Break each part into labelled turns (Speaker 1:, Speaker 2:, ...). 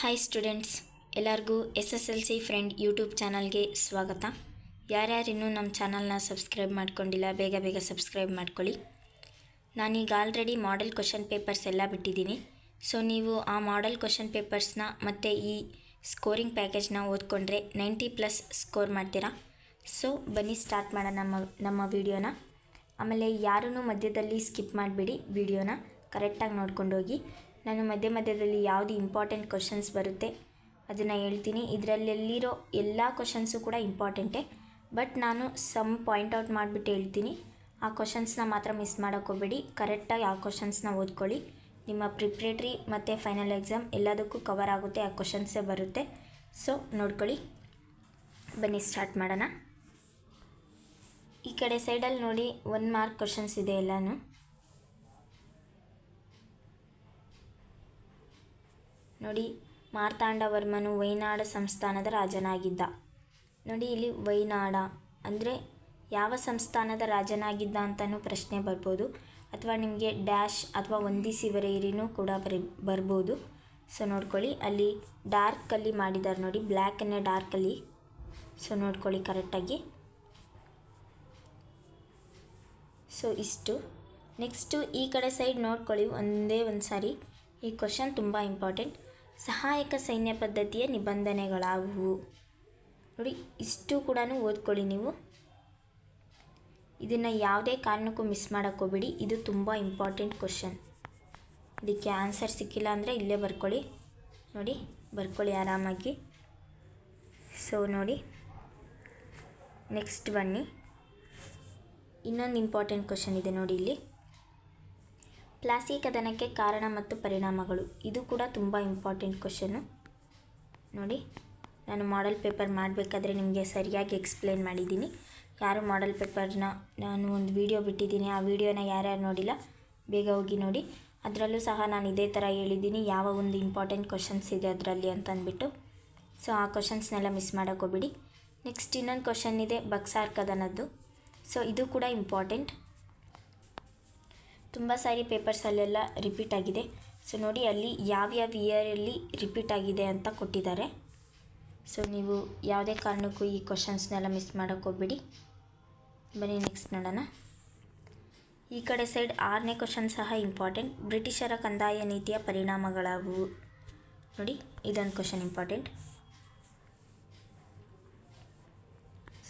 Speaker 1: Hi students ಎಲ್ಲರಿಗೂ S S L C friend YouTube ಚಾನಲ್ಗೆ ಸ್ವಾಗತ. ಯಾರ್ಯಾರಿನ್ನೂ ನಮ್ಮ ಚಾನಲ್ನ ಸಬ್ಸ್ಕ್ರೈಬ್ ಮಾಡ್ಕೊಂಡಿಲ್ಲ, ಬೇಗ ಬೇಗ ಸಬ್ಸ್ಕ್ರೈಬ್ ಮಾಡ್ಕೊಳ್ಳಿ. ನಾನೀಗ ಆಲ್ರೆಡಿ ಮಾಡೆಲ್ ಕ್ವಶನ್ ಪೇಪರ್ಸ್ ಎಲ್ಲ ಬಿಟ್ಟಿದ್ದೀನಿ. ಸೊ ನೀವು ಆ ಮಾಡೆಲ್ ಕ್ವಶನ್ ಪೇಪರ್ಸ್ನ ಮತ್ತು ಈ ಸ್ಕೋರಿಂಗ್ ಪ್ಯಾಕೇಜ್ನ ಓದ್ಕೊಂಡ್ರೆ ನೈಂಟಿ ಪ್ಲಸ್ ಸ್ಕೋರ್ ಮಾಡ್ತೀರಾ? ಸೊ ಬನ್ನಿ ಸ್ಟಾರ್ಟ್ ಮಾಡೋಣ ನಮ್ಮ ನಮ್ಮ ವಿಡಿಯೋನ ಆಮೇಲೆ ಯಾರೂ ಮಧ್ಯದಲ್ಲಿ ಸ್ಕಿಪ್ ಮಾಡಿಬಿಡಿ ವಿಡಿಯೋನ ಕರೆಕ್ಟಾಗಿ ನೋಡ್ಕೊಂಡು ಹೋಗಿ ನಾನು ಮಧ್ಯ ಮಧ್ಯದಲ್ಲಿ ಯಾವುದು ಇಂಪಾರ್ಟೆಂಟ್ ಕ್ವಶನ್ಸ್ ಬರುತ್ತೆ ಅದನ್ನು ಹೇಳ್ತೀನಿ. ಇದರಲ್ಲೆಲ್ಲಿರೋ ಎಲ್ಲ ಕ್ವಶನ್ಸು ಕೂಡ ಇಂಪಾರ್ಟೆಂಟೇ ಬಟ್ ನಾನು ಸಮ್ ಪಾಯಿಂಟ್ ಔಟ್ ಮಾಡಿಬಿಟ್ಟು ಹೇಳ್ತೀನಿ. ಆ ಕ್ವಶನ್ಸ್ನ ಮಾತ್ರ ಮಿಸ್ ಮಾಡೋಕ್ಕೆ ಹೋಗಬೇಡಿ. ಕರೆಕ್ಟಾಗಿ ಆ ಕ್ವಶನ್ಸ್ನ ಓದ್ಕೊಳ್ಳಿ. ನಿಮ್ಮ ಪ್ರಿಪ್ರೇಟ್ರಿ ಮತ್ತು ಫೈನಲ್ ಎಕ್ಸಾಮ್ ಎಲ್ಲದಕ್ಕೂ ಕವರ್ ಆಗುತ್ತೆ, ಆ ಕ್ವಶನ್ಸೇ ಬರುತ್ತೆ. ಸೊ ನೋಡ್ಕೊಳ್ಳಿ. ಬನ್ನಿ ಸ್ಟಾರ್ಟ್ ಮಾಡೋಣ. ಈ ಕಡೆ ಸೈಡಲ್ಲಿ ನೋಡಿ ಒನ್ ಮಾರ್ಕ್ ಕ್ವಶನ್ಸ್ ಇದೆ ಎಲ್ಲನೂ. ನೋಡಿ, ಮಾರ್ತಾಂಡವರ್ಮನು ವೈನಾಡ ಸಂಸ್ಥಾನದ ರಾಜನಾಗಿದ್ದ. ನೋಡಿ, ಇಲ್ಲಿ ವೈನಾಡ ಅಂದರೆ ಯಾವ ಸಂಸ್ಥಾನದ ರಾಜನಾಗಿದ್ದ ಅಂತಲೂ ಪ್ರಶ್ನೆ ಬರ್ಬೋದು. ಅಥವಾ ನಿಮಗೆ ಡ್ಯಾಶ್ ಅಥವಾ ಹೊಂದಿಸಿ ಬರೆಯಿರಿನೂ ಕೂಡ ಬರಿ, ಬರ್ಬೋದು. ಸೊ, ನೋಡ್ಕೊಳ್ಳಿ, ಅಲ್ಲಿ ಡಾರ್ಕಲ್ಲಿ ಮಾಡಿದ್ದಾರೆ ನೋಡಿ ಬ್ಲ್ಯಾಕನ್ನೇ ಡಾರ್ಕಲ್ಲಿ ಸೊ, ನೋಡ್ಕೊಳ್ಳಿ ಕರೆಕ್ಟಾಗಿ ಸೊ, ಇಷ್ಟು. ನೆಕ್ಸ್ಟು ಈ ಕಡೆ ಸೈಡ್ ನೋಡ್ಕೊಳ್ಳಿ, ಒಂದೇ ಒಂದು ಸಾರಿ ಈ ಕ್ವಶನ್ ತುಂಬ ಇಂಪಾರ್ಟೆಂಟ್ ಸಹಾಯಕ ಸೈನ್ಯ ಪದ್ಧತಿಯ ನಿಬಂಧನೆಗಳಾವುವು? ನೋಡಿ, ಇಷ್ಟು ಕೂಡ ಓದ್ಕೊಳ್ಳಿ ನೀವು. ಇದನ್ನು ಯಾವುದೇ ಕಾರಣಕ್ಕೂ ಮಿಸ್ ಮಾಡೋಕ್ಕೋಬೇಡಿ ಇದು ತುಂಬ ಇಂಪಾರ್ಟೆಂಟ್ ಕ್ವಶನ್ ಇದಕ್ಕೆ ಆನ್ಸರ್ ಸಿಕ್ಕಿಲ್ಲ ಅಂದರೆ ಇಲ್ಲೇ ಬರ್ಕೊಳ್ಳಿ. ನೋಡಿ, ಬರ್ಕೊಳ್ಳಿ ಆರಾಮಾಗಿ. ಸೊ ನೋಡಿ. ನೆಕ್ಸ್ಟ್ ಬನ್ನಿ. ಇನ್ನೊಂದು ಇಂಪಾರ್ಟೆಂಟ್ ಕ್ವಶನ್ ಇದೆ ನೋಡಿ ಇಲ್ಲಿ. ಪ್ಲಾಸಿ ಕದನಕ್ಕೆ ಕಾರಣ ಮತ್ತು ಪರಿಣಾಮಗಳು. ಇದು ಕೂಡ ತುಂಬ ಇಂಪಾರ್ಟೆಂಟ್ ಕ್ವಶನ್ನು ನೋಡಿ, ನಾನು ಮಾಡೆಲ್ ಪೇಪರ್ ಮಾಡಬೇಕಾದ್ರೆ ನಿಮಗೆ ಸರಿಯಾಗಿ ಎಕ್ಸ್ಪ್ಲೇನ್ ಮಾಡಿದ್ದೀನಿ. ಯಾರು ಮಾಡೆಲ್ ಪೇಪರ್ನ ನಾನು ಒಂದು ವಿಡಿಯೋ ಬಿಟ್ಟಿದ್ದೀನಿ, ಆ ವಿಡಿಯೋನ ಯಾರ್ಯಾರು ನೋಡಿಲ್ಲ, ಬೇಗ ಹೋಗಿ ನೋಡಿ. ಅದರಲ್ಲೂ ಸಹ ನಾನು ಇದೇ ಥರ ಹೇಳಿದ್ದೀನಿ, ಯಾವ ಒಂದು ಇಂಪಾರ್ಟೆಂಟ್ ಕ್ವಶನ್ಸ್ ಇದೆ ಅದರಲ್ಲಿ ಅಂತ ಅಂದ್ಬಿಟ್ಟು ಸೊ ಆ ಕ್ವಶನ್ಸ್ನೆಲ್ಲ ಮಿಸ್ ಮಾಡೋಕ್ಕೋಗ್ಬಿಡಿ ನೆಕ್ಸ್ಟ್ ಇನ್ನೊಂದು ಕ್ವಶನ್ ಇದೆ ಬಕ್ಸಾರ್ ಕದನದ್ದು ಸೊ ಇದು ಕೂಡ ಇಂಪಾರ್ಟೆಂಟ್ ತುಂಬ ಸಾರಿ ಪೇಪರ್ಸಲ್ಲೆಲ್ಲ ರಿಪೀಟ್ ಆಗಿದೆ. ಸೊ ನೋಡಿ ಅಲ್ಲಿ ಯಾವ್ಯಾವ ಇಯರಲ್ಲಿ ರಿಪೀಟ್ ಆಗಿದೆ ಅಂತ ಕೊಟ್ಟಿದ್ದಾರೆ. ಸೊ ನೀವು ಯಾವುದೇ ಕಾರಣಕ್ಕೂ ಈ ಕ್ವಶನ್ಸ್ನೆಲ್ಲ ಮಿಸ್ ಮಾಡೋಕ್ಕೆ ಹೋಗ್ಬೇಡಿ. ಬನ್ನಿ ನೆಕ್ಸ್ಟ್ ನೋಡೋಣ. ಈ ಕಡೆ ಸೈಡ್ ಆರನೇ ಕ್ವಶನ್ ಸಹ ಇಂಪಾರ್ಟೆಂಟ್ ಬ್ರಿಟಿಷರ ಕಂದಾಯ ನೀತಿಯ ಪರಿಣಾಮಗಳಾಗುವು ನೋಡಿ, ಇದೊಂದು ಕ್ವಶನ್ ಇಂಪಾರ್ಟೆಂಟ್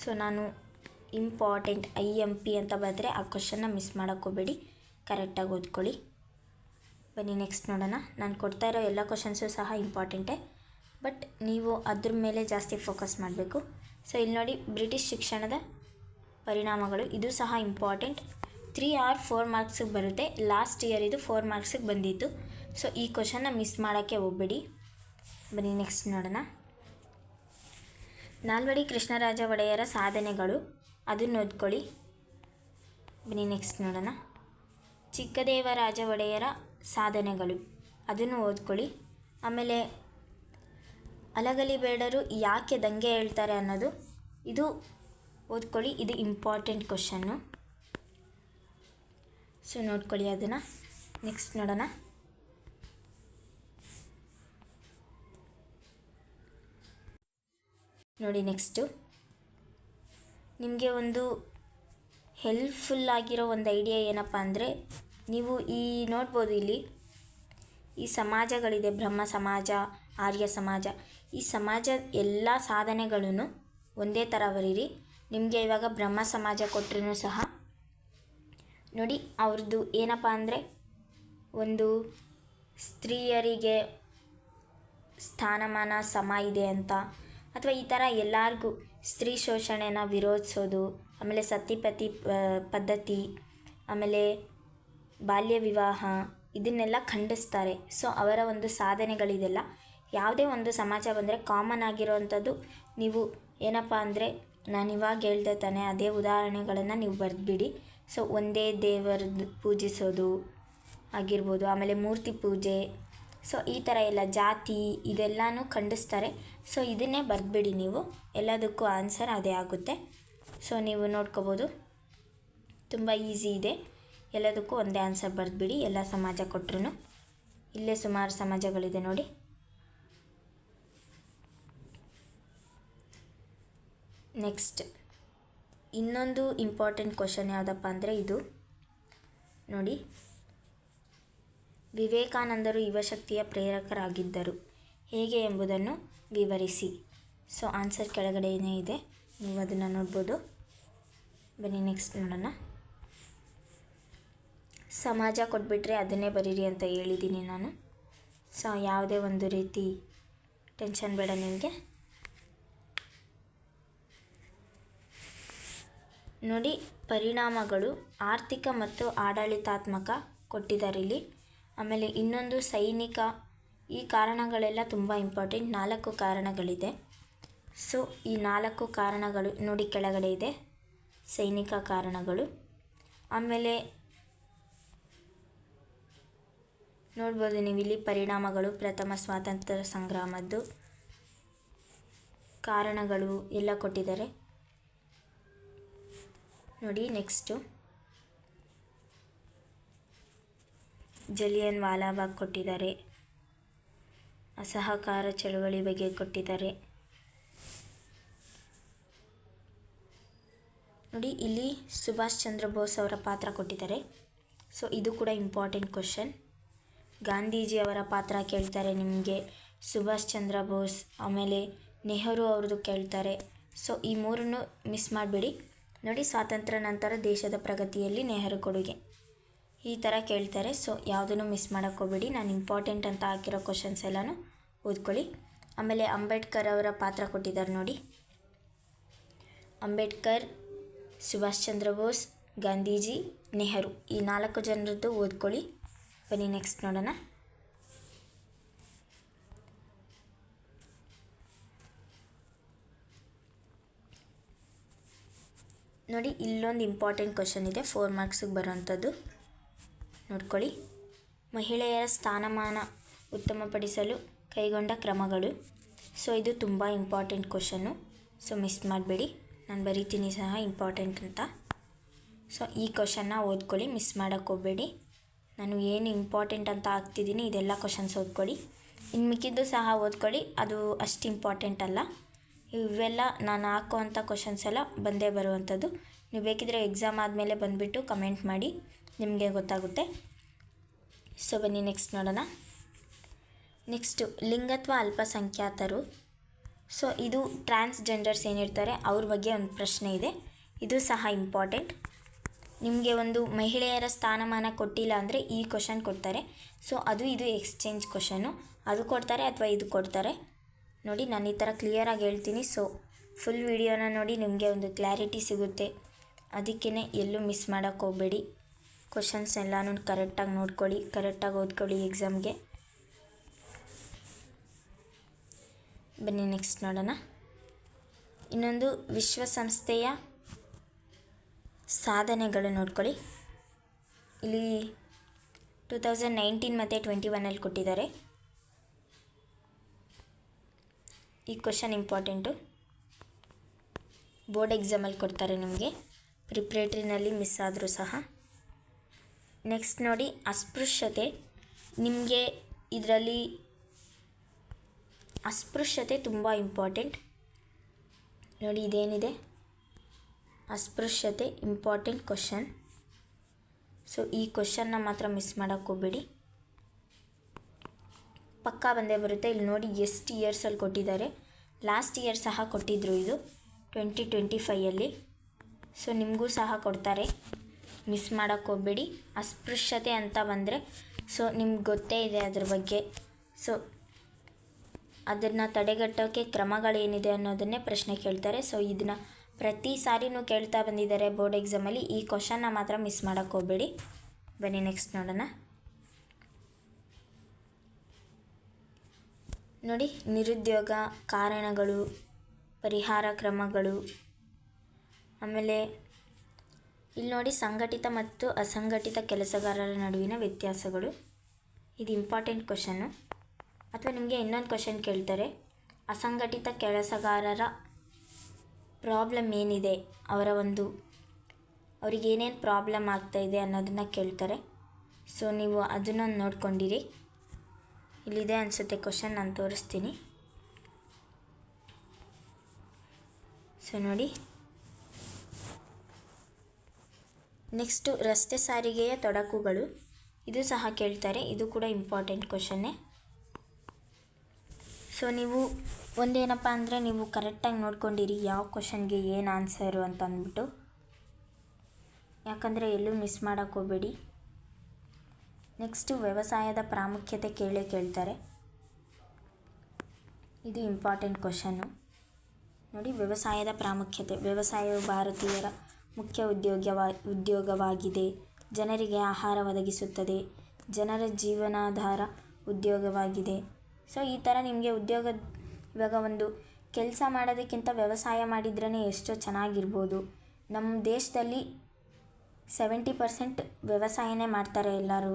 Speaker 1: ಸೊ ನಾನು ಇಂಪಾರ್ಟೆಂಟ್ ಐ ಎಂ ಪಿ ಅಂತ ಬರೆದ್ರೆ ಆ ಕ್ವಶನ್ನ ಮಿಸ್ ಮಾಡೋಕ್ಕೆ ಹೋಗಬೇಡಿ. ಕರೆಕ್ಟಾಗಿ ಓದ್ಕೊಳ್ಳಿ. ಬನ್ನಿ ನೆಕ್ಸ್ಟ್ ನೋಡೋಣ. ನಾನು ಕೊಡ್ತಾ ಇರೋ ಎಲ್ಲ ಕ್ವಶನ್ಸು ಸಹ ಇಂಪಾರ್ಟೆಂಟೇ ಬಟ್ ನೀವು ಅದ್ರ ಮೇಲೆ ಜಾಸ್ತಿ ಫೋಕಸ್ ಮಾಡಬೇಕು. ಸೊ ಇಲ್ಲಿ ನೋಡಿ ಬ್ರಿಟಿಷ್ ಶಿಕ್ಷಣದ ಪರಿಣಾಮಗಳು. ಇದು ಸಹ ಇಂಪಾರ್ಟೆಂಟ್ ತ್ರೀ ಆರ್ ಫೋರ್ ಮಾರ್ಕ್ಸಿಗೆ ಬರುತ್ತೆ. ಲಾಸ್ಟ್ ಇಯರ್ ಇದು ಫೋರ್ ಮಾರ್ಕ್ಸಿಗೆ ಬಂದಿತ್ತು. ಸೊ ಈ ಕ್ವಶನ್ನ ಮಿಸ್ ಮಾಡೋಕ್ಕೆ ಹೋಗಬೇಡಿ. ಬನ್ನಿ ನೆಕ್ಸ್ಟ್ ನೋಡೋಣ. ನಾಲ್ವಡಿ ಕೃಷ್ಣರಾಜ ಒಡೆಯರ ಸಾಧನೆಗಳು. ಅದನ್ನು ಓದ್ಕೊಳ್ಳಿ. ಬನ್ನಿ ನೆಕ್ಸ್ಟ್ ನೋಡೋಣ. ಚಿಕ್ಕದೇವರಾಜ ಒಡೆಯರ ಸಾಧನೆಗಳು. ಅದನ್ನು ಓದ್ಕೊಳ್ಳಿ. ಆಮೇಲೆ ಅಲಗಲಿ ಬೇಡರು ಯಾಕೆ ದಂಗೆ ಹೇಳ್ತಾರೆ ಅನ್ನೋದು? ಇದು ಓದ್ಕೊಳ್ಳಿ. ಇದು ಇಂಪಾರ್ಟೆಂಟ್ ಕ್ವಶನ್ನು ಸೊ ನೋಡ್ಕೊಳ್ಳಿ ಅದನ್ನು. ನೆಕ್ಸ್ಟ್ ನೋಡೋಣ. ನೋಡಿ ನೆಕ್ಸ್ಟು ನಿಮಗೆ ಒಂದು ಹೆಲ್ಪ್ಫುಲ್ ಆಗಿರೋ ಒಂದು ಐಡಿಯಾ ಏನಪ್ಪ ಅಂದರೆ ನೀವು ಈ ನೋಡ್ಬೋದು ಇಲ್ಲಿ. ಈ ಸಮಾಜಗಳಿದೆ, ಬ್ರಹ್ಮ ಸಮಾಜ, ಆರ್ಯ ಸಮಾಜ. ಈ ಸಮಾಜ ಎಲ್ಲ ಸಾಧನೆಗಳನ್ನು ಒಂದೇ ಥರ ಬರೀರಿ. ನಿಮಗೆ ಇವಾಗ ಬ್ರಹ್ಮ ಸಮಾಜ ಕೊಟ್ಟರೂ ಸಹ. ನೋಡಿ ಅವ್ರದ್ದು ಏನಪ್ಪ ಅಂದರೆ ಒಂದು ಸ್ತ್ರೀಯರಿಗೆ ಸ್ಥಾನಮಾನ, ಸಮ ಇದೆ ಅಂತ. ಅಥವಾ ಈ ಥರ ಎಲ್ಲರಿಗೂ ಸ್ತ್ರೀ ಶೋಷಣೆನ ವಿರೋಧಿಸೋದು, ಆಮೇಲೆ ಸತಿಪತಿ ಪದ್ಧತಿ, ಆಮೇಲೆ ಬಾಲ್ಯ ವಿವಾಹ ಇದನ್ನೆಲ್ಲ ಖಂಡಿಸ್ತಾರೆ. ಸೊ ಅವರ ಒಂದು ಸಾಧನೆಗಳಿದೆಲ್ಲ. ಯಾವುದೇ ಒಂದು ಸಮಾಜ ಬಂದರೆ ಕಾಮನ್ ಆಗಿರೋವಂಥದ್ದು ನೀವು ಏನಪ್ಪ ಅಂದರೆ ನಾನು ಇವಾಗ ಹೇಳ್ದೆ ತಾನೆ, ಅದೇ ಉದಾಹರಣೆಗಳನ್ನು ನೀವು ಬರೆದ್ಬಿಡಿ. ಸೊ ಒಂದೇ ದೇವರದ್ದು ಪೂಜಿಸೋದು ಆಗಿರ್ಬೋದು, ಆಮೇಲೆ ಮೂರ್ತಿ ಪೂಜೆ. ಸೊ ಈ ಥರ ಎಲ್ಲ ಜಾತಿ ಇದೆಲ್ಲನೂ ಖಂಡಿಸ್ತಾರೆ. ಸೊ ಇದನ್ನೇ ಬರೆದ್ಬಿಡಿ ನೀವು. ಎಲ್ಲದಕ್ಕೂ ಆನ್ಸರ್ ಅದೇ ಆಗುತ್ತೆ. ಸೊ ನೀವು ನೋಡ್ಕೋಬೋದು. ತುಂಬ ಈಸಿ ಇದೆ. ಎಲ್ಲದಕ್ಕೂ ಒಂದೇ ಆನ್ಸರ್ ಬರೆದ್ಬಿಡಿ, ಎಲ್ಲ ಸಮಾಜ ಕೊಟ್ಟರು ಇಲ್ಲೇ ಸುಮಾರು ಸಮಾಜಗಳಿದೆ ನೋಡಿ. ನೆಕ್ಸ್ಟ್ ಇನ್ನೊಂದು ಇಂಪಾರ್ಟೆಂಟ್ ಕ್ವಶನ್ ಯಾವುದಪ್ಪ ಅಂದರೆ ಇದು. ನೋಡಿ. ವಿವೇಕಾನಂದರು ಯುವಶಕ್ತಿಯ ಪ್ರೇರಕರಾಗಿದ್ದರು. ಹೇಗೆ ಎಂಬುದನ್ನು ವಿವರಿಸಿ. ಸೊ ಆನ್ಸರ್ ಕೆಳಗಡೆ ಏನೇ ಇದೆ. ನೀವು ಅದನ್ನು ನೋಡ್ಬೋದು. ಬನ್ನಿ ನೆಕ್ಸ್ಟ್ ನೋಡೋಣ. ಸಮಾಜ ಕೊಟ್ಬಿಟ್ರೆ ಅದನ್ನೇ ಬರೀರಿ ಅಂತ ಹೇಳಿದ್ದೀನಿ ನಾನು. ಸೊ ಯಾವುದೇ ಒಂದು ರೀತಿ ಟೆನ್ಷನ್ ಬೇಡ ನಿಮಗೆ. ನೋಡಿ, ಪರಿಣಾಮಗಳು ಆರ್ಥಿಕ ಮತ್ತು ಆಡಳಿತಾತ್ಮಕ ಕೊಟ್ಟಿದ್ದಾರೆ ಇಲ್ಲಿ ಆಮೇಲೆ ಇನ್ನೊಂದು ಸೈನಿಕ, ಈ ಕಾರಣಗಳೆಲ್ಲ ತುಂಬ ಇಂಪಾರ್ಟೆಂಟ್ ನಾಲ್ಕು ಕಾರಣಗಳಿದೆ. ಸೊ ಈ ನಾಲ್ಕು ಕಾರಣಗಳು ನೋಡಿ ಕೆಳಗಡೆ ಇದೆ. ಸೈನಿಕ ಕಾರಣಗಳು. ಆಮೇಲೆ ನೋಡ್ಬೋದು, ನೀವು ಇಲ್ಲಿ ಪರಿಣಾಮಗಳು, ಪ್ರಥಮ ಸ್ವಾತಂತ್ರ್ಯ ಸಂಗ್ರಾಮದ್ದು ಕಾರಣಗಳು ಎಲ್ಲ ಕೊಟ್ಟಿದ್ದಾರೆ. ನೋಡಿ ನೆಕ್ಸ್ಟು ಜಲಿಯನ್ ವಾಲಾಬಾಗ್ ಕೊಟ್ಟಿದ್ದಾರೆ. ಅಸಹಕಾರ ಚಳುವಳಿ ಬಗ್ಗೆ ಕೊಟ್ಟಿದ್ದಾರೆ. ನೋಡಿ, ಇಲ್ಲಿ ಸುಭಾಷ್ ಚಂದ್ರ ಬೋಸ್ ಅವರ ಪಾತ್ರ ಕೊಟ್ಟಿದ್ದಾರೆ. ಸೊ ಇದು ಕೂಡ ಇಂಪಾರ್ಟೆಂಟ್ ಕ್ವಶನ್ ಗಾಂಧೀಜಿ ಅವರ ಪಾತ್ರ ಕೇಳ್ತಾರೆ ನಿಮಗೆ. ಸುಭಾಷ್ ಚಂದ್ರ ಬೋಸ್, ಆಮೇಲೆ ನೆಹರು ಅವ್ರದ್ದು ಕೇಳ್ತಾರೆ. ಸೊ ಈ ಮೂರನ್ನು ಮಿಸ್ ಮಾಡಬೇಡಿ. ನೋಡಿ ಸ್ವಾತಂತ್ರ್ಯ ನಂತರ ದೇಶದ ಪ್ರಗತಿಯಲ್ಲಿ ನೆಹರು ಕೊಡುಗೆ. ಈ ಥರ ಕೇಳ್ತಾರೆ. ಸೊ ಯಾವುದನ್ನು ಮಿಸ್ ಮಾಡೋಕ್ಕೋಬೇಡಿ ನಾನು ಇಂಪಾರ್ಟೆಂಟ್ ಅಂತ ಹಾಕಿರೋ ಕ್ವಶನ್ಸ್ ಎಲ್ಲನೂ ಓದ್ಕೊಳ್ಳಿ. ಆಮೇಲೆ ಅಂಬೇಡ್ಕರ್ ಅವರ ಪಾತ್ರ ಕೊಟ್ಟಿದ್ದಾರೆ ನೋಡಿ. ಅಂಬೇಡ್ಕರ್, ಸುಭಾಷ್ ಚಂದ್ರ ಬೋಸ್, ಗಾಂಧೀಜಿ, ನೆಹರು. ಈ ನಾಲ್ಕು ಜನರದ್ದು ಓದ್ಕೊಳ್ಳಿ. ಬನ್ನಿ ನೆಕ್ಸ್ಟ್ ನೋಡೋಣ. ನೋಡಿ, ಇಲ್ಲೊಂದು ಇಂಪಾರ್ಟೆಂಟ್ ಕ್ವಶನ್ ಇದೆ. ಫೋರ್ ಮಾರ್ಕ್ಸಿಗೆ ಬರೋವಂಥದ್ದು. ನೋಡ್ಕೊಳ್ಳಿ. ಮಹಿಳೆಯರ ಸ್ಥಾನಮಾನ ಉತ್ತಮಪಡಿಸಲು ಕೈಗೊಂಡ ಕ್ರಮಗಳು. ಸೊ ಇದು ತುಂಬ ಇಂಪಾರ್ಟೆಂಟ್ ಕ್ವಶನ್ನು ಸೊ ಮಿಸ್ ಮಾಡಬೇಡಿ. ನಾನು ಬರಿತೀನಿ, ಸಹ ಇಂಪಾರ್ಟೆಂಟ್ ಅಂತ. ಸೊ ಈ ಕ್ವಶನ್ನ ಓದ್ಕೊಳ್ಳಿ ಮಿಸ್ ಮಾಡೋಕ್ಕೆ ಹೋಗಬೇಡಿ. ನಾನು ಏನು ಇಂಪಾರ್ಟೆಂಟ್ ಅಂತ ಹಾಕ್ತಿದ್ದೀನಿ ಇದೆಲ್ಲ ಕ್ವಶನ್ಸ್ ಓದ್ಕೊಳ್ಳಿ. ಇನ್ನು ಮಿಕ್ಕಿದ್ದು ಸಹ ಓದ್ಕೊಳ್ಳಿ, ಅದು ಅಷ್ಟು ಇಂಪಾರ್ಟೆಂಟ್ ಅಲ್ಲ. ಇವೆಲ್ಲ ನಾನು ಹಾಕುವಂಥ ಕ್ವಶನ್ಸ್ ಎಲ್ಲ ಬಂದೇ ಬರುವಂಥದ್ದು. ನೀವು ಬೇಕಿದ್ರೆ ಎಕ್ಸಾಮ್ ಆದಮೇಲೆ ಬಂದುಬಿಟ್ಟು ಕಮೆಂಟ್ ಮಾಡಿ, ನಿಮಗೆ ಗೊತ್ತಾಗುತ್ತೆ. ಸೊ ಬನ್ನಿ ನೆಕ್ಸ್ಟ್ ನೋಡೋಣ. ನೆಕ್ಸ್ಟು ಲಿಂಗತ್ವ ಅಲ್ಪಸಂಖ್ಯಾತರು. ಸೊ ಇದು ಟ್ರಾನ್ಸ್ಜೆಂಡರ್ಸ್ ಏನಿರ್ತಾರೆ, ಅವ್ರ ಬಗ್ಗೆ ಒಂದು ಪ್ರಶ್ನೆ ಇದೆ. ಇದು ಸಹ ಇಂಪಾರ್ಟೆಂಟ್ ನಿಮಗೆ ಒಂದು ಮಹಿಳೆಯರ ಸ್ಥಾನಮಾನ ಕೊಟ್ಟಿಲ್ಲ ಅಂದರೆ ಈ ಕ್ವಶನ್ ಕೊಡ್ತಾರೆ. ಸೊ ಅದು ಇದು ಎಕ್ಸ್ಚೇಂಜ್ ಕ್ವಶನು ಅದು ಕೊಡ್ತಾರೆ ಅಥವಾ ಇದು ಕೊಡ್ತಾರೆ? ನೋಡಿ, ನಾನು ಈ ಥರ ಕ್ಲಿಯರಾಗಿ ಹೇಳ್ತೀನಿ. ಸೊ ಫುಲ್ ವಿಡಿಯೋನ ನೋಡಿ ನಿಮಗೆ ಒಂದು ಕ್ಲಾರಿಟಿ ಸಿಗುತ್ತೆ. ಅದಕ್ಕೇ ಎಲ್ಲೂ ಮಿಸ್ ಮಾಡೋಕ್ಕೆ ಹೋಗಬೇಡಿ. ಕ್ವಶನ್ಸ್ ಎಲ್ಲನೂ ಕರೆಕ್ಟಾಗಿ ನೋಡ್ಕೊಳ್ಳಿ ಕರೆಕ್ಟಾಗಿ ಓದ್ಕೊಳ್ಳಿ ಎಕ್ಸಾಮ್ಗೆ ಬನ್ನಿ ನೆಕ್ಸ್ಟ್ ನೋಡೋಣ. ಇನ್ನೊಂದು ವಿಶ್ವಸಂಸ್ಥೆಯ ಸಾಧನೆಗಳು ನೋಡ್ಕೊಳ್ಳಿ. ಇಲ್ಲಿ ಟೂ ತೌಸಂಡ್ ನೈನ್ಟೀನ್ ಮತ್ತು ಟ್ವೆಂಟಿ ಒನ್ನಲ್ಲಿ ಕೊಟ್ಟಿದ್ದಾರೆ. ಈ ಕ್ವಶನ್ ಇಂಪಾರ್ಟೆಂಟು ಬೋರ್ಡ್ ಎಕ್ಸಾಮಲ್ಲಿ ಕೊಡ್ತಾರೆ ನಿಮಗೆ. ಪ್ರಿಪ್ರೇಟ್ರಿನಲ್ಲಿ ಮಿಸ್ ಆದರೂ ಸಹ. ನೆಕ್ಸ್ಟ್ ನೋಡಿ, ಅಸ್ಪೃಶ್ಯತೆ. ನಿಮಗೆ ಇದರಲ್ಲಿ ಅಸ್ಪೃಶ್ಯತೆ ತುಂಬ ಇಂಪಾರ್ಟೆಂಟ್ ನೋಡಿ, ಇದೇನಿದೆ? ಅಸ್ಪೃಶ್ಯತೆ ಇಂಪಾರ್ಟೆಂಟ್ ಕ್ವಶನ್ ಸೊ ಈ ಕ್ವಶನ್ನ ಮಾತ್ರ ಮಿಸ್ ಮಾಡೋಕ್ಕೆ ಹೋಗ್ಬೇಡಿ. ಪಕ್ಕಾ ಬಂದೇ ಬರುತ್ತೆ. ಇಲ್ಲಿ ನೋಡಿ ಎಷ್ಟು ಇಯರ್ಸಲ್ಲಿ ಕೊಟ್ಟಿದ್ದಾರೆ. ಲಾಸ್ಟ್ ಇಯರ್ ಸಹ ಕೊಟ್ಟಿದ್ದರು ಇದು ಟ್ವೆಂಟಿ ಟ್ವೆಂಟಿ ಫೈಯಲ್ಲಿ ಸೊ ನಿಮಗೂ ಸಹ ಕೊಡ್ತಾರೆ. ಮಿಸ್ ಮಾಡೋಕ್ಕೋಗ್ಬೇಡಿ ಅಸ್ಪೃಶ್ಯತೆ ಅಂತ ಬಂದರೆ ಸೊ ನಿಮ್ಗೆ ಗೊತ್ತೇ ಇದೆ ಅದ್ರ ಬಗ್ಗೆ. ಸೊ ಅದನ್ನು ತಡೆಗಟ್ಟೋಕ್ಕೆ ಕ್ರಮಗಳೇನಿದೆ ಅನ್ನೋದನ್ನೇ ಪ್ರಶ್ನೆ ಕೇಳ್ತಾರೆ. ಸೊ ಇದನ್ನು ಪ್ರತಿ ಸಾರಿನೂ ಕೇಳ್ತಾ ಬಂದಿದ್ದಾರೆ ಬೋರ್ಡ್ ಎಕ್ಸಾಮಲ್ಲಿ ಈ ಕ್ವಶನ್ನ ಮಾತ್ರ ಮಿಸ್ ಮಾಡೋಕ್ಕೆ ಹೋಗಬೇಡಿ. ಬನ್ನಿ ನೆಕ್ಸ್ಟ್ ನೋಡೋಣ. ನೋಡಿ, ನಿರುದ್ಯೋಗ ಕಾರಣಗಳು, ಪರಿಹಾರ ಕ್ರಮಗಳು, ಆಮೇಲೆ ಇಲ್ಲಿ ನೋಡಿ ಸಂಘಟಿತ ಮತ್ತು ಅಸಂಘಟಿತ ಕೆಲಸಗಾರರ ನಡುವಿನ ವ್ಯತ್ಯಾಸಗಳು. ಇದು ಇಂಪಾರ್ಟೆಂಟ್ ಕ್ವಶನ್ನು ಅಥವಾ ನಿಮಗೆ ಇನ್ನೊಂದು ಕ್ವಶನ್ ಕೇಳ್ತಾರೆ. ಅಸಂಘಟಿತ ಕೆಲಸಗಾರರ ಪ್ರಾಬ್ಲಮ್ ಏನಿದೆ ಅವರ ಒಂದು, ಅವ್ರಿಗೆ ಏನೇನು ಪ್ರಾಬ್ಲಮ್ ಆಗ್ತಾಯಿದೆ ಅನ್ನೋದನ್ನು ಕೇಳ್ತಾರೆ. ಸೊ, ನೀವು ಅದನ್ನು ನೋಡ್ಕೊಂಡಿರಿ. ಇಲ್ಲಿದೆ ಅನಿಸುತ್ತೆ ಕ್ವಶನ್, ನಾನು ತೋರಿಸ್ತೀನಿ. ಸೊ, ನೋಡಿ. ನೆಕ್ಸ್ಟು ರಸ್ತೆ ಸಾರಿಗೆಯ ತೊಡಕುಗಳು. ಇದು ಸಹ ಕೇಳ್ತಾರೆ. ಇದು ಕೂಡ ಇಂಪಾರ್ಟೆಂಟ್ ಕ್ವಶನ್ನೇ ಸೊ ನೀವು ಒಂದೇನಪ್ಪ ಅಂದರೆ ನೀವು ಕರೆಕ್ಟಾಗಿ ನೋಡ್ಕೊಂಡಿರಿ ಯಾವ ಕ್ವಶನ್ಗೆ ಏನು ಆನ್ಸರು ಅಂತ ಅಂದ್ಬಿಟ್ಟು. ಯಾಕಂದರೆ ಎಲ್ಲೂ ಮಿಸ್ ಮಾಡೋಕ್ಕೆ ಹೋಗಬೇಡಿ. ನೆಕ್ಸ್ಟು ವ್ಯವಸಾಯದ ಪ್ರಾಮುಖ್ಯತೆ ಕೇಳೇ ಕೇಳ್ತಾರೆ. ಇದು ಇಂಪಾರ್ಟೆಂಟ್ ಕ್ವಶನ್ನು ನೋಡಿ ವ್ಯವಸಾಯದ ಪ್ರಾಮುಖ್ಯತೆ. ವ್ಯವಸಾಯವು ಭಾರತೀಯರ ಮುಖ್ಯ ಉದ್ಯೋಗವಾ, ಉದ್ಯೋಗವಾಗಿದೆ. ಜನರಿಗೆ ಆಹಾರ ಒದಗಿಸುತ್ತದೆ. ಜನರ ಜೀವನಾಧಾರ ಉದ್ಯೋಗವಾಗಿದೆ. ಸೊ ಈ ಥರ ನಿಮಗೆ ಉದ್ಯೋಗ ಇವಾಗ ಒಂದು ಕೆಲಸ ಮಾಡೋದಕ್ಕಿಂತ ವ್ಯವಸಾಯ ಮಾಡಿದ್ರೇ ಎಷ್ಟೋ ಚೆನ್ನಾಗಿರ್ಬೋದು. ನಮ್ಮ ದೇಶದಲ್ಲಿ ಸೆವೆಂಟಿ ಪರ್ಸೆಂಟ್ ವ್ಯವಸಾಯನೇ ಮಾಡ್ತಾರೆ ಎಲ್ಲರೂ.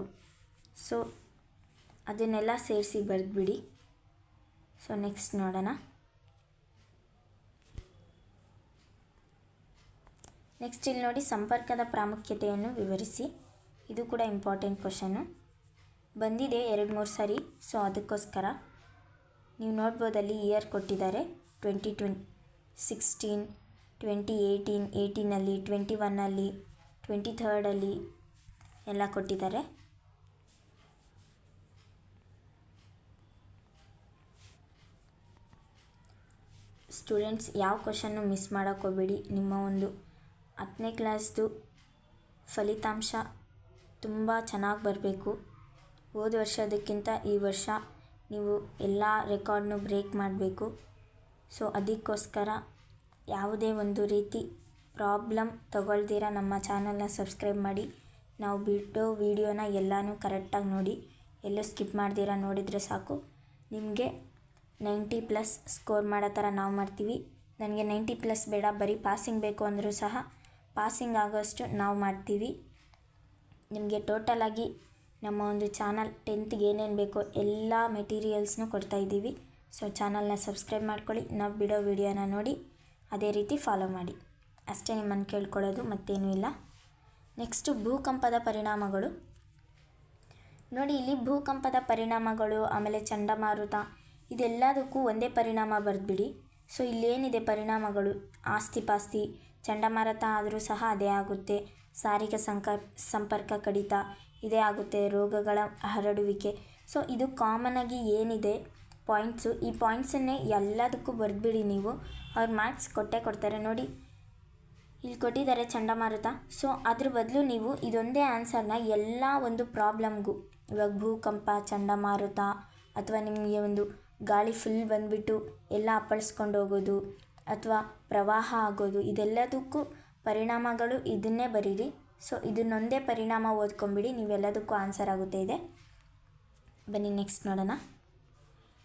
Speaker 1: ಸೊ ಅದನ್ನೆಲ್ಲ ಸೇರಿಸಿ ಬರೆದ್ಬಿಡಿ. ಸೊ ನೆಕ್ಸ್ಟ್ ನೋಡೋಣ. ನೆಕ್ಸ್ಟ್ ಇಲ್ಲಿ ನೋಡಿ ಸಂಪರ್ಕದ ಪ್ರಾಮುಖ್ಯತೆಯನ್ನು ವಿವರಿಸಿ. ಇದು ಕೂಡ ಇಂಪಾರ್ಟೆಂಟ್ ಕ್ವಶನ್ನು ಬಂದಿದೆ ಎರಡು ಮೂರು ಸಾರಿ. ಸೊ ಅದಕ್ಕೋಸ್ಕರ ನೀವು ನೋಡ್ಬೋದು ಅಲ್ಲಿ ಇಯರ್ ಕೊಟ್ಟಿದ್ದಾರೆ ಟ್ವೆಂಟಿ ಟ್ವೆನ್ ಸಿಕ್ಸ್ಟೀನ್ ಟ್ವೆಂಟಿ ಏಯ್ಟೀನ್ ಏಯ್ಟೀನಲ್ಲಿ ಟ್ವೆಂಟಿ ಒನ್ನಲ್ಲಿ ಟ್ವೆಂಟಿ ಥರ್ಡಲ್ಲಿ ಎಲ್ಲ ಕೊಟ್ಟಿದ್ದಾರೆ. ಸ್ಟೂಡೆಂಟ್ಸ್ ಯಾವ ಕ್ವಶನ್ನು ಮಿಸ್ ಮಾಡೋಕ್ಕೋಗ್ಬೇಡಿ ನಿಮ್ಮ ಒಂದು ಹತ್ತನೇ ಕ್ಲಾಸ್ದು ಫಲಿತಾಂಶ ತುಂಬ ಚೆನ್ನಾಗಿ ಬರಬೇಕು. ಹೋದ ವರ್ಷದಕ್ಕಿಂತ ಈ ವರ್ಷ ನೀವು ಎಲ್ಲ ರೆಕಾರ್ಡ್ನೂ ಬ್ರೇಕ್ ಮಾಡಬೇಕು. ಸೊ ಅದಕ್ಕೋಸ್ಕರ ಯಾವುದೇ ಒಂದು ರೀತಿ ಪ್ರಾಬ್ಲಮ್ ತಗೊಳ್ದಿರ ನಮ್ಮ ಚಾನಲ್ನ ಸಬ್ಸ್ಕ್ರೈಬ್ ಮಾಡಿ. ನಾವು ಬಿಟ್ಟು ವೀಡಿಯೋನ ಎಲ್ಲನೂ ಕರೆಕ್ಟಾಗಿ ನೋಡಿ. ಎಲ್ಲೂ ಸ್ಕಿಪ್ ಮಾಡ್ದಿರ ನೋಡಿದರೆ ಸಾಕು. ನಿಮಗೆ ನೈಂಟಿ ಪ್ಲಸ್ ಸ್ಕೋರ್ ಮಾಡೋ ಥರ ನಾವು ಮಾಡ್ತೀವಿ. ನನಗೆ ನೈಂಟಿ ಪ್ಲಸ್ ಬೇಡ, ಬರೀ ಪಾಸಿಂಗ್ ಬೇಕು ಅಂದರೂ ಸಹ ಪಾಸಿಂಗ್ ಆಗೋಷ್ಟು ನಾವು ಮಾಡ್ತೀವಿ. ನಿಮಗೆ ಟೋಟಲಾಗಿ ನಮ್ಮ ಒಂದು ಚಾನಲ್ ಟೆಂತ್ಗೆ ಏನೇನು ಬೇಕೋ ಎಲ್ಲ ಮೆಟೀರಿಯಲ್ಸ್ನೂ ಕೊಡ್ತಾಯಿದ್ದೀವಿ ಸೊ ಚಾನಲ್ನ ಸಬ್ಸ್ಕ್ರೈಬ್ ಮಾಡ್ಕೊಳ್ಳಿ, ನಾವು ಬಿಡೋ ವಿಡಿಯೋನ ನೋಡಿ, ಅದೇ ರೀತಿ ಫಾಲೋ ಮಾಡಿ. ಅಷ್ಟೇ ನಿಮ್ಮನ್ನು ಕೇಳ್ಕೊಳ್ಳೋದು ಮತ್ತೇನೂ ಇಲ್ಲ. ನೆಕ್ಸ್ಟು ಭೂಕಂಪದ ಪರಿಣಾಮಗಳು. ನೋಡಿ, ಇಲ್ಲಿ ಭೂಕಂಪದ ಪರಿಣಾಮಗಳು, ಆಮೇಲೆ ಚಂಡಮಾರುತ, ಇದೆಲ್ಲದಕ್ಕೂ ಒಂದೇ ಪರಿಣಾಮ ಬರೆದ್ಬಿಡಿ. ಸೊ ಇಲ್ಲೇನಿದೆ ಪರಿಣಾಮಗಳು? ಆಸ್ತಿ ಪಾಸ್ತಿ, ಚಂಡಮಾರುತ ಆದರೂ ಸಹ ಅದೇ ಆಗುತ್ತೆ. ಸಾರಿಗೆ ಸಂಕ ಸಂಪರ್ಕ ಕಡಿತ ಇದೇ ಆಗುತ್ತೆ ರೋಗಗಳ ಹರಡುವಿಕೆ. ಸೊ ಇದು ಕಾಮನಾಗಿ ಏನಿದೆ? ಪಾಯಿಂಟ್ಸು ಈ ಪಾಯಿಂಟ್ಸನ್ನೇ ಎಲ್ಲದಕ್ಕೂ ಬರೆದ್ಬಿಡಿ ನೀವು. ಅವ್ರು ಮಾರ್ಕ್ಸ್ ಕೊಟ್ಟೇ ಕೊಡ್ತಾರೆ. ನೋಡಿ. ಇಲ್ಲಿ ಕೊಟ್ಟಿದ್ದಾರೆ ಚಂಡಮಾರುತ. ಸೊ ಅದ್ರ ಬದಲು ನೀವು ಇದೊಂದೇ ಆನ್ಸರ್ನ ಎಲ್ಲ ಒಂದು ಪ್ರಾಬ್ಲಮ್ಗೂ ಇವಾಗ ಭೂಕಂಪ, ಚಂಡಮಾರುತ ಅಥವಾ ನಿಮಗೆ ಒಂದು ಗಾಳಿ ಫುಲ್ ಬಂದುಬಿಟ್ಟು ಎಲ್ಲ ಅಪ್ಪಳಿಸ್ಕೊಂಡು ಹೋಗೋದು ಅಥವಾ ಪ್ರವಾಹ ಆಗೋದು, ಇದೆಲ್ಲದಕ್ಕೂ ಪರಿಣಾಮಗಳು ಇದನ್ನೇ ಬರೀರಿ. ಸೊ ಇದನ್ನೊಂದೇ ಪರಿಣಾಮ ಓದ್ಕೊಂಬಿಡಿ, ನೀವೆಲ್ಲದಕ್ಕೂ ಆನ್ಸರ್ ಆಗುತ್ತೆ ಇದೆ. ಬನ್ನಿ ನೆಕ್ಸ್ಟ್ ನೋಡೋಣ.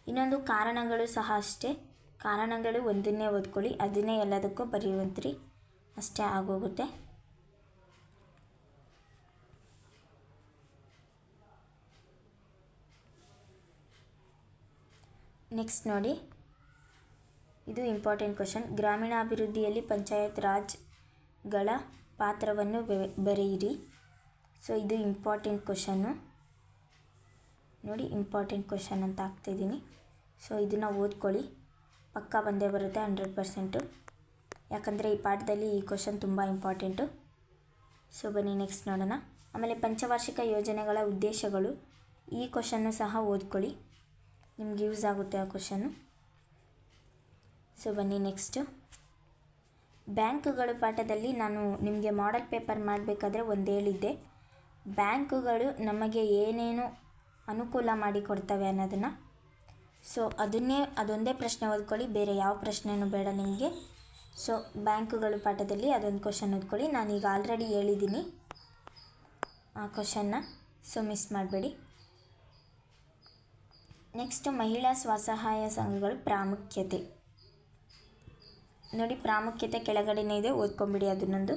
Speaker 1: ಇನ್ನೊಂದು ಕಾರಣಗಳು ಸಹ ಅಷ್ಟೇ. ಕಾರಣಗಳು ಒಂದನ್ನೇ ಓದ್ಕೊಳ್ಳಿ, ಅದನ್ನೇ ಎಲ್ಲದಕ್ಕೂ ಬರೆಯುವಂತ್ರಿ ಅಷ್ಟೇ ಆಗೋಗುತ್ತೆ. ನೆಕ್ಸ್ಟ್ ನೋಡಿ. ಇದು ಇಂಪಾರ್ಟೆಂಟ್ ಕ್ವಶನ್ ಗ್ರಾಮೀಣಾಭಿವೃದ್ಧಿಯಲ್ಲಿ ಪಂಚಾಯತ್ ರಾಜ್ಗಳ ಪಾತ್ರವನ್ನು ಬರೆಯಿರಿ. ಸೊ ಇದು ಇಂಪಾರ್ಟೆಂಟ್ ಕ್ವಶನ್ನು ನೋಡಿ ಇಂಪಾರ್ಟೆಂಟ್ ಕ್ವಶನ್ ಅಂತ ಹಾಕ್ತಿದ್ದೀನಿ ಸೊ ಇದನ್ನು ಓದ್ಕೊಳ್ಳಿ. ಪಕ್ಕ ಬಂದೇ ಬರುತ್ತೆ ಹಂಡ್ರೆಡ್ ಪರ್ಸೆಂಟು ಯಾಕಂದರೆ ಈ ಪಾಠದಲ್ಲಿ ಈ ಕ್ವಶನ್ ತುಂಬ ಇಂಪಾರ್ಟೆಂಟು ಸೊ ಬನ್ನಿ ನೆಕ್ಸ್ಟ್ ನೋಡೋಣ. ಆಮೇಲೆ ಪಂಚವಾರ್ಷಿಕ ಯೋಜನೆಗಳ ಉದ್ದೇಶಗಳು. ಈ ಕ್ವಶನ್ನು ಸಹ ಓದ್ಕೊಳ್ಳಿ. ನಿಮ್ಗೆ ಯೂಸ್ ಆಗುತ್ತೆ ಆ ಕ್ವಶನ್ನು ಸೊ ಬನ್ನಿ ನೆಕ್ಸ್ಟು ಬ್ಯಾಂಕುಗಳು ಪಾಠದಲ್ಲಿ ನಾನು ನಿಮಗೆ ಮಾಡೆಲ್ ಪೇಪರ್ ಮಾಡಬೇಕಾದ್ರೆ ಒಂದು ಹೇಳಿದ್ದೆ. ಬ್ಯಾಂಕುಗಳು ನಮಗೆ ಏನೇನು ಅನುಕೂಲ ಮಾಡಿಕೊಡ್ತವೆ ಅನ್ನೋದನ್ನು. ಸೊ ಅದನ್ನೇ, ಅದೊಂದೇ ಪ್ರಶ್ನೆ ಓದ್ಕೊಳ್ಳಿ, ಬೇರೆ ಯಾವ ಪ್ರಶ್ನೆನೂ ಬೇಡ ನಿಮಗೆ. ಸೊ ಬ್ಯಾಂಕುಗಳು ಪಾಠದಲ್ಲಿ ಅದೊಂದು ಕ್ವಶನ್ ಓದ್ಕೊಳ್ಳಿ. ನಾನೀಗ ಆಲ್ರೆಡಿ ಹೇಳಿದ್ದೀನಿ ಆ ಕ್ವಶನ್ನ ಸೊ ಮಿಸ್ ಮಾಡಬೇಡಿ. ನೆಕ್ಸ್ಟ್ ಮಹಿಳಾ ಸ್ವಸಹಾಯ ಸಂಘಗಳು ಪ್ರಾಮುಖ್ಯತೆ. ನೋಡಿ, ಪ್ರಾಮುಖ್ಯತೆ ಕೆಳಗಡೆನೇ ಇದೆ, ಓದ್ಕೊಂಬಿಡಿ ಅದನ್ನೊಂದು.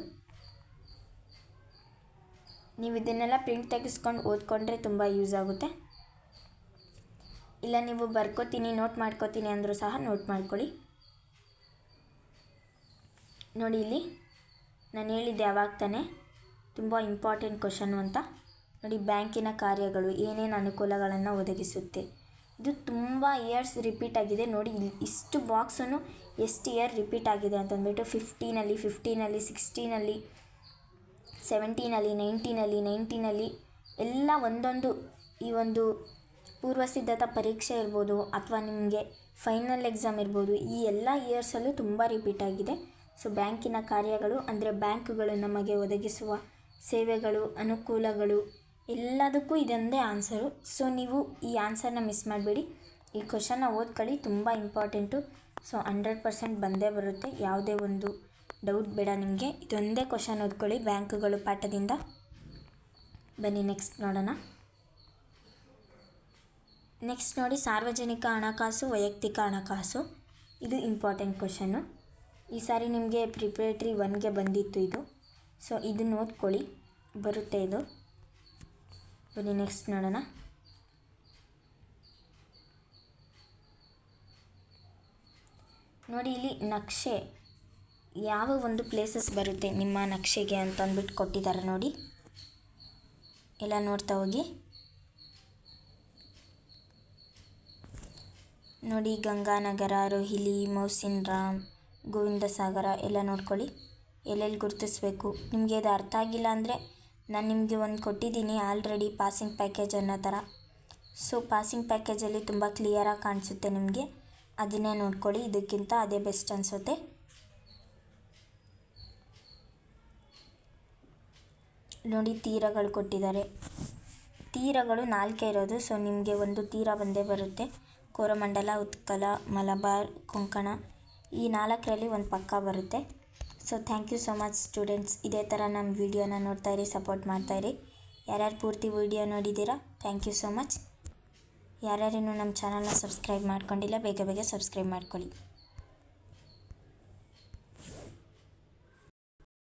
Speaker 1: ನೀವು ಇದನ್ನೆಲ್ಲ ಪ್ರಿಂಟ್ ತೆಗೆಸ್ಕೊಂಡು ಓದ್ಕೊಂಡ್ರೆ ತುಂಬ ಯೂಸ್ ಆಗುತ್ತೆ. ಇಲ್ಲ, ನೀವು ಬರ್ಕೋತೀನಿ ನೋಟ್ ಮಾಡ್ಕೋತೀನಿ ಅಂದರೂ ಸಹ ನೋಟ್ ಮಾಡ್ಕೊಳ್ಳಿ. ನೋಡಿ ಇಲ್ಲಿ, ನಾನು ಹೇಳಿದ್ದೆ ಯಾವಾಗ ತಾನೆ, ತುಂಬ ಇಂಪಾರ್ಟೆಂಟ್ ಕ್ವಶನು ಅಂತ. ನೋಡಿ, ಬ್ಯಾಂಕಿನ ಕಾರ್ಯಗಳು ಏನೇನು ಅನುಕೂಲಗಳನ್ನು ಒದಗಿಸುತ್ತೆ. ಇದು ತುಂಬ ಇಯರ್ಸ್ ರಿಪೀಟ್ ಆಗಿದೆ. ನೋಡಿ ಇಷ್ಟು ಬಾಕ್ಸನ್ನು ಎಷ್ಟು ಇಯರ್ ರಿಪೀಟ್ ಆಗಿದೆ ಅಂತಂದ್ಬಿಟ್ಟು ಫಿಫ್ಟೀನಲ್ಲಿ ಫಿಫ್ಟೀನಲ್ಲಿ ಸಿಕ್ಸ್ಟೀನಲ್ಲಿ ಸೆವೆಂಟೀನಲ್ಲಿ ನೈನ್ಟೀನಲ್ಲಿ ನೈನ್ಟೀನಲ್ಲಿ ಎಲ್ಲ ಒಂದೊಂದು ಈ ಒಂದು ಪೂರ್ವ ಸಿದ್ಧತಾ ಪರೀಕ್ಷೆ ಇರ್ಬೋದು ಅಥವಾ ನಿಮಗೆ ಫೈನಲ್ ಎಕ್ಸಾಮ್ ಇರ್ಬೋದು ಈ ಎಲ್ಲ ಇಯರ್ಸಲ್ಲೂ ತುಂಬ ರಿಪೀಟ್ ಆಗಿದೆ. ಸೊ ಬ್ಯಾಂಕಿನ ಕಾರ್ಯಗಳು ಅಂದರೆ ಬ್ಯಾಂಕುಗಳು ನಮಗೆ ಒದಗಿಸುವ ಸೇವೆಗಳು, ಅನುಕೂಲಗಳು ಎಲ್ಲದಕ್ಕೂ ಇದೊಂದೇ ಆನ್ಸರು. ಸೊ, ನೀವು ಈ ಆನ್ಸರ್ನ ಮಿಸ್ ಮಾಡಬೇಡಿ. ಈ ಕ್ವಶನ್ನ ಓದ್ಕೊಳ್ಳಿ. ತುಂಬ ಇಂಪಾರ್ಟೆಂಟು. ಸೊ, ಹಂಡ್ರೆಡ್ ಪರ್ಸೆಂಟ್ ಬಂದೇ ಬರುತ್ತೆ. ಯಾವುದೇ ಒಂದು ಡೌಟ್ ಬೇಡ ನಿಮಗೆ. ಇದೊಂದೇ ಕ್ವಶನ್ ಓದ್ಕೊಳ್ಳಿ ಬ್ಯಾಂಕುಗಳು ಪಾಠದಿಂದ. ಬನ್ನಿ, ನೆಕ್ಸ್ಟ್ ನೋಡೋಣ. ನೆಕ್ಸ್ಟ್ ನೋಡಿ, ಸಾರ್ವಜನಿಕ ಹಣಕಾಸು, ವೈಯಕ್ತಿಕ ಹಣಕಾಸು. ಇದು ಇಂಪಾರ್ಟೆಂಟ್ ಕ್ವಶನ್ನು. ಈ ಸಾರಿ ನಿಮಗೆ ಪ್ರಿಪ್ರೇಟ್ರಿ ಒನ್ಗೆ ಬಂದಿತ್ತು ಇದು. ಸೊ, ಇದನ್ನು ಓದ್ಕೊಳ್ಳಿ. ಬರುತ್ತೆ ಇದು. ಬನ್ನಿ ನೆಕ್ಸ್ಟ್ ನೋಡೋಣ. ನೋಡಿ ಇಲ್ಲಿ ನಕ್ಷೆ ಯಾವ ಒಂದು ಪ್ಲೇಸಸ್ ಬರುತ್ತೆ ನಿಮ್ಮ ನಕ್ಷೆಗೆ ಅಂತ ಅಂದ್ಬಿಟ್ಟು ಕೊಟ್ಟಿದ್ದಾರೆ ನೋಡಿ. ಎಲ್ಲ ನೋಡ್ತಾ ಹೋಗಿ. ನೋಡಿ ಗಂಗಾನಗರ, ರೋಹಿಲಿ, ಮೌಸಿನ್ ರಾಮ್, ಗೋವಿಂದ ಸಾಗರ ಎಲ್ಲ ನೋಡ್ಕೊಳ್ಳಿ. ಎಲ್ಲೆಲ್ಲಿ ಗುರುತಿಸ್ಬೇಕು? ನಿಮಗೆ ಇದು ಅರ್ಥ ಆಗಿಲ್ಲ ಅಂದರೆ ನಾನು ನಿಮಗೆ ಒಂದು ಕೊಟ್ಟಿದ್ದೀನಿ ಆಲ್ರೆಡಿ ಪಾಸಿಂಗ್ ಪ್ಯಾಕೇಜ್ ಅನ್ನೋ ಥರ ಸೊ ಪಾಸಿಂಗ್ ಪ್ಯಾಕೇಜಲ್ಲಿ ತುಂಬ ಕ್ಲಿಯರಾಗಿ ಕಾಣಿಸುತ್ತೆ ನಿಮಗೆ. ಅದನ್ನೇ ನೋಡ್ಕೊಳ್ಳಿ, ಇದಕ್ಕಿಂತ ಅದೇ ಬೆಸ್ಟ್ ಅನಿಸುತ್ತೆ. ನೋಡಿ ತೀರಗಳು ಕೊಟ್ಟಿದ್ದಾರೆ. ತೀರಗಳು ನಾಲ್ಕೇ ಇರೋದು ಸೊ ನಿಮಗೆ ಒಂದು ತೀರ ಬಂದೇ ಬರುತ್ತೆ. ಕೋರಮಂಡಲ, ಉತ್ಕಲ, ಮಲಬಾರ್, ಕೊಂಕಣ, ಈ ನಾಲ್ಕರಲ್ಲಿ ಒಂದು ಪಕ್ಕ ಬರುತ್ತೆ. So thank you so much students ಇದೇ ಥರ ನಮ್ಮ ವೀಡಿಯೋನ ಇರಿ ಸಪೋರ್ಟ್ ಮಾಡ್ತಾ ಇರಿ. ಯಾರ್ಯಾರು ಪೂರ್ತಿ ವೀಡಿಯೋ ನೋಡಿದ್ದೀರಾ ಥ್ಯಾಂಕ್ ಯು ಸೊ ಮಚ್ ಯಾರ್ಯಾರೇನು ನಮ್ಮ ಚಾನಲ್ನ ಸಬ್ಸ್ಕ್ರೈಬ್ ಮಾಡ್ಕೊಂಡಿಲ್ಲ, ಬೇಗ ಬೇಗ ಸಬ್ಸ್ಕ್ರೈಬ್ ಮಾಡ್ಕೊಳ್ಳಿ.